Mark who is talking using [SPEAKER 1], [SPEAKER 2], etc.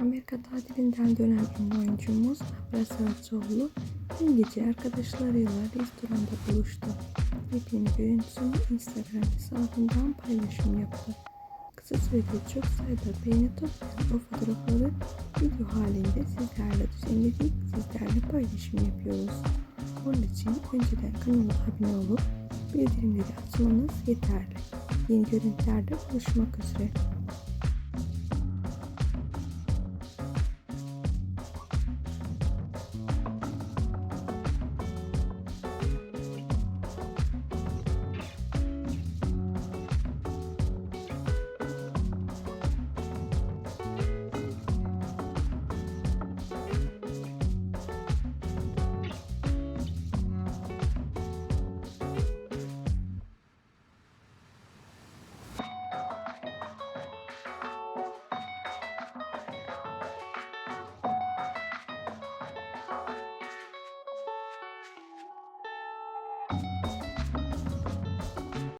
[SPEAKER 1] Amerika tatilinden dönen ünlü oyuncumuz Abra Saraçoğlu dün gece arkadaşlarıyla restoranda buluştu. Yepyeni görüntüsünü Instagram hesabından paylaşım yaptı. Kısa sürede çok sayıda beğeni toplayan o fotoğrafları video halinde sizlerle düzenledik, sizlerle paylaşım yapıyoruz. Bunun için önceden kanala abone olup bildirimleri açmanız yeterli. Yeni görüntülerde buluşmak üzere.